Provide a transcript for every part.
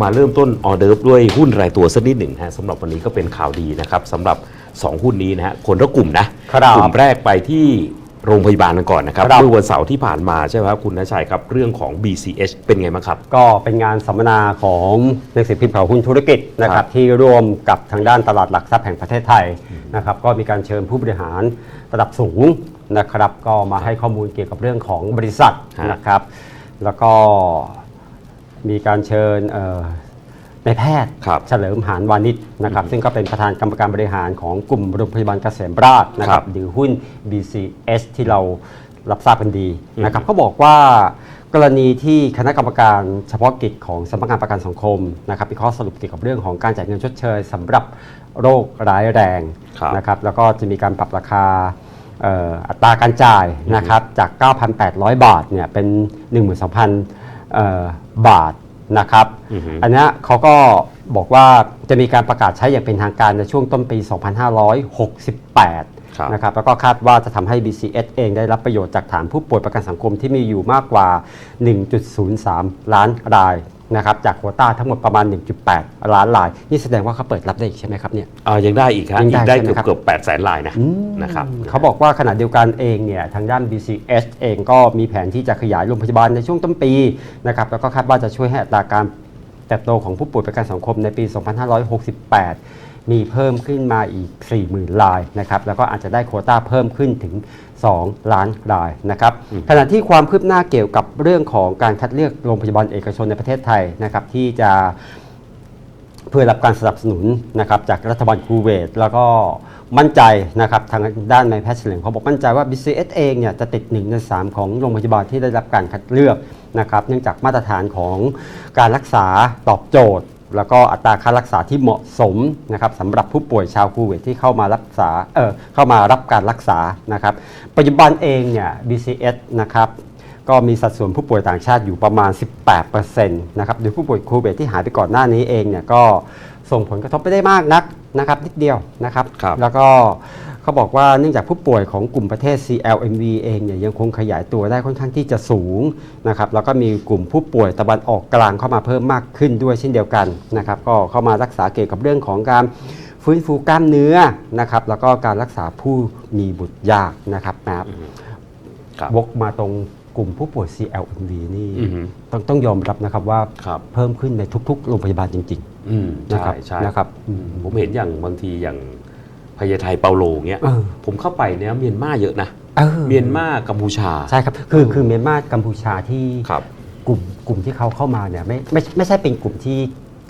มาเริ่มต้นออเดิร์ฟด้วยหุ้นรายตัวสักนิดหนึ่งฮะสำหรับวันนี้ก็เป็นข่าวดีนะครับสำหรับ 2 หุ้นนี้นะฮะคนละกลุ่มนะครับกลุ่มแรกไปที่โรงพยาบาลกันก่อนนะครับครับเมื่อวันเสาร์ที่ผ่านมาใช่ไหมครับคุณนชัยครับ เรื่องของ BCH เป็นไงบ้างครับ ก็เป็นงานสัมมนาของหนังสือพิมพ์ข่าวหุ้นธุรกิจนะคครัรับบที่ร่วมกับทางด้านตลาดหลักทรัพย์แห่งประเทศไทยนะครับก็มีการเชิญผู้บริหารระดับสูงนะครับ ก็มาให้ข้อมูลเกี่ยวกับเรื่องของบริษัทฮะนะครับ แล้วก็ มีการเชิญเอ่อในายแพทย์ครับเฉลิมหานวานิชนะครับซึ่งก็เป็นประธานกรรมการบริหารของกลุ่มโรงพยาบาลเกษมราชนะคครัรับบหรือหุ้น BCS ที่เรารับทราบกันดีนะครับเขาบอกว่ากรณีที่คณะกรรมการเฉพาะกิจของสำนักงานประกันสังคมนะครับมีข้อสรุปเกี่ยวกับเรื่องของการจ่ายเงินชดเชยสำหรับโรคร้ายแรงครับนะครับแล้วก็จะมีการปรับราคาเอ่ออัตราการจ่ายนะครับจาก 9,800 บาทเนี่ยเป็น 12,000เอ่อ บาทนะครับอือฮึอันเนี้ยเขาก็บอกว่าจะมีการประกาศใช้อย่างเป็นทางการในช่วงต้นปี 2568ครับนะครับ แล้วก็คาดว่าจะทำให้ BCS เองได้รับประโยชน์จากฐานผู้ป่วยประกันสังคมที่มีอยู่มากกว่า 1.03 ล้านราย นะครับจากโควต้าทั้งหมดประมาณ 1.8 ล้านราย นี่แสดงว่าเขาเปิดรับได้อีกใช่ไหมครับเนี่ยอ่ายังได้อีกฮะยังอีได้กได้ใช่ไหมเกือบครับเกือบแปดแสนลายนะนะครับ เขาบอกว่าขณะเดียวกันเองเนี่ยทางด้าน BCS เองก็มีแผนที่จะขยายโรงพยาบาลในช่วงต้นปีนะครับแล้วก็คาดว่าจะช่วยให้อัตราการเติบโตของผู้ป่วยประกันสังคมในปี 2568 มีเพิ่มขึ้นมาอีก 40,000รายนะครับ แล้วก็อาจจะได้โควต้าเพิ่มขึ้นถึง 2 ล้านรายนะครับ ขณะที่ความคืบหน้าเกี่ยวกับเรื่องของการคัดเลือกโรงพยาบาลเอกชนในประเทศไทยนะครับที่จะ เพื่อรับการสนับสนุนนะครับจากรัฐบาลคูเวต แล้วก็มั่นใจนะครับทางด้านนายแพทย์เฉลิมเขาบอกมั่นใจว่า BCS เองเนี่ยจะติด1ใน3 ของโรงพยาบาลที่ได้รับการคัดเลือกนะครับเนื่องจากมาตรฐานของการรักษาตอบโจทย์ แล้วก็อัตราค่ารักษาที่เหมาะสมนะครับสำหรับผู้ป่วยชาวคูเวตที่เข้ามารักษาเออเข้ามารับการรักษานะครับปัจจุบันเองเนี่ย BCS นะครับ ก็มีสัดส่วนผู้ป่วยต่างชาติอยู่ประมาณ 18%นะครับโดยผู้ป่วยโควิดที่หายไปก่อนหน้านี้เองเนี่ยก็ส่งผลกระทบไม่ได้มากนักนะครับนิดเดียวนะครับครับแล้วก็เขาบอกว่าเนื่องจากผู้ป่วยของกลุ่มประเทศ CLMV เองเนี่ยยังคงขยายตัวได้ค่อนข้างที่จะสูงนะครับแล้วก็มีกลุ่มผู้ป่วยตะวันออกกลางเข้ามาเพิ่มมากขึ้นด้วยเช่นเดียวกันนะครับก็เข้ามารักษาเกี่ยวกับเรื่องของการฟื้นฟูกล้ามเนื้อนะครับแล้วก็การรักษาผู้มีบุตรยากนะครับนะครับครับวกมาตรง กลุ่มผู้ป่วย CLMV นี่อือฮึต้องต้องยอมรับนะครับว่าครับ เพิ่มขึ้นในทุกๆ โรงพยาบาลจริง อืมๆ นะใช่ครับใช่นะครับอืม ผมเห็นอย่างบางทีอย่างพญาไทเปาโลเงี้ยเออ ผมเข้าไปเนี่ยเมียนมาเยอะนะ เออเมียนมากัมพูชา ใช่ครับคือคือเมียนมากัมพูชาที่ครับ กลุ่มกลุ่มที่เขาเข้ามาเนี่ยไม่ไม่ไม่ใช่เป็นกลุ่มที่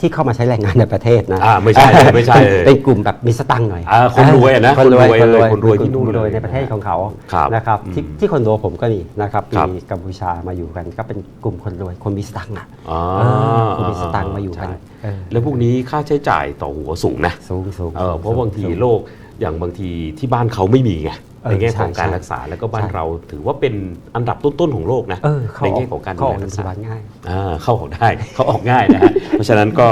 ที่เข้ามาใช้แรงงานในประเทศนะอ่าไม่ใช่เลยไม่ใช่เลยเป็นกลุ่มแบบมีสตังค์หน่อยอ่าคนรวยอะนะคนรวยคนรวยคนรวยคนรวยที่นู่นคนรวยเลยในประเทศของเขาครับนะครับที่อืมที่คอนโดผมก็นี่นะครับครับมีกัมพูชามาอยู่กันก็เป็นกลุ่มคนรวยคนมีสตังค์อะอ๋อเออคนมีสตังค์มาอยู่กันใช่เออแล้วพวกนี้ค่าใช้จ่ายต่อหัวสูงนะสูงสูงเออเพราะสูบางทีสูโรคอย่างบางทีที่บ้านเขาไม่มีไงเออ ในแง่ใช่ของการใช่รักษาแล้วก็บ้านใช่เราถือว่าเป็นอันดับต้นๆของโลกนะเออเขาในออแง่กของการดูเขาอแลอกรัโรงกพษายาบาลง่ายอ่าเข้าออกได้เขาออกง่ายนะฮะเพราะฉะนั้นก็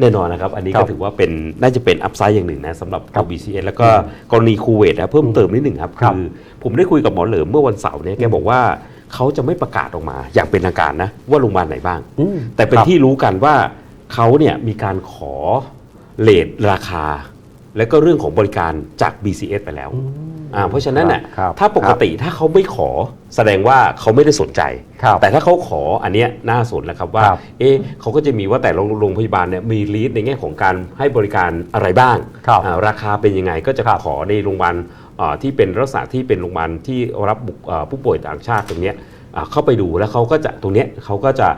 แน่นอนนะครับ อันนี้ครัก็บถือว่าเป็นน่าจะเป็นอัพไซด์อย่างหนึ่งนะสำหรับครัตัวบ BCS แล้วก็กรณีคูเวตนะเพิ่มเติมนิดหนึ่งครับครับคือผมได้คุยกับหมอเหลิมเมื่อวันเสาร์เนี่ยแกบอกว่าเขาจะไม่ประกาศออกมา อย่างเป็นทางการนะ ว่าโรงพยาบาลไหนบ้างอืมแต่เป็นครับที่รู้กันว่าเขาเนี่ยมีการขอเลทราคา และก็เรื่องของบริการจาก BCS ไปแล้วอ่าเพราะฉะนั้นน่ะครับถ้าปกติถ้าเขาไม่ขอแสดงว่าเขาไม่ได้สนใจ ครับแต่ถ้าเขาขออันเนี้ยน่าสนนะครับว่าครับ เอ๊ะเขาก็จะมีว่าแต่ละโรงพยาบาลเนี่ยมีลีดในแง่ของการให้บริการอะไรบ้าง ครับ อ่าราคาเป็นยังไงก็จะขอในโรงพยาบาลอ่าที่เป็นลักษณะที่เป็นโรงพยาบาลที่รับบุคอ่าผู้ป่วยต่างชาติตรงเนี้ยอ่าเข้าไปดูแล้วเขาก็จะตรงเนี้ยเขาก็จะ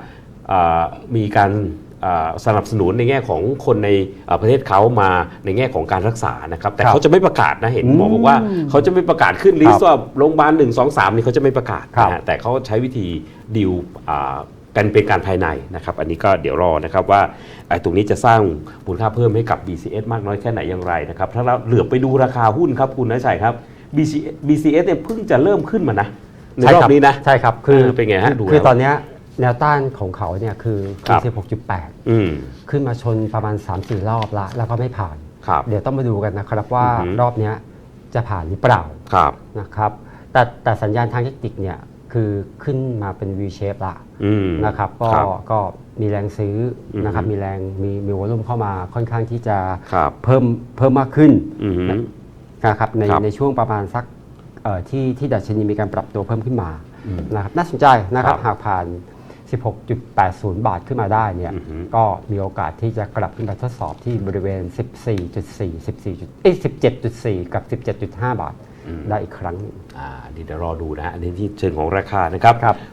อ่ามีการอ่า สนับสนุนในแง่ของคนในอ่าประเทศเขามาในแง่ของการรักษานะครับแต่ครับเขาจะไม่ประกาศนะเห็นหมอบอกว่าเขาจะไม่ประกาศขึ้นลิสต์ว่าโรงพยาบาลหนึ่งสองสามนี่เขาจะไม่ประกาศครับนะฮะแต่เขาใช้วิธีดิวอ่ากันเป็นการภายในนะครับ อันนี้ก็เดี๋ยวรอนะครับว่าไอ้ตรงนี้จะสร้างมูลค่าเพิ่มให้กับ BCS มากน้อยแค่ไหนอย่างไรนะครับ ถ้าเราเหลือบไปดูราคาหุ้นครับคุณนัชัยครับ BCS BCS เนี่ยเพิ่งจะเริ่มขึ้นมานะในใช่รอคบบนี้นะใช่ครับคือเออเป็นไงฮะดูคือแล้วตอนเนี้ย แนวต้านของเขาเนี่ยคือครับ 16.8 อืม ขึ้นมาชนประมาณ 3-4 รอบละ แล้วก็ไม่ผ่าน ครับ เดี๋ยวต้องมาดูกันนะครับว่าอือฮึรอบเนี้ยจะผ่านหรือเปล่าครับ นะครับ แต่แต่สัญญาณทางเทคนิคเนี่ยคือขึ้นมาเป็น V shape ละอืม นะครับก็ครับก็มีแรงซื้ออมนะครับมีแรงมีมีวอลุ่มเข้ามาค่อนข้างที่จะครับ เพิ่มเพิ่มมากขึ้น อืม นะครับในครับในช่วงประมาณสักเอ่อที่ที่ดัชนีมีการปรับตัวเพิ่มขึ้นมาอืมนะครับน่าสนใจนะครับครับหากผ่าน 16.80 บาทขึ้นมาได้เนี่ยอือฮึก็มีโอกาสที่จะกลับขึ้นไปทดสอบที่บริเวณ 14.4 14จุดเอ้ย17.4 กับ 17.5 บาทได้อีกครั้งหนึ่งอ่าเดี๋ยวรอดูนะฮะอันนี้ที่เชิงของราคานะครับครับ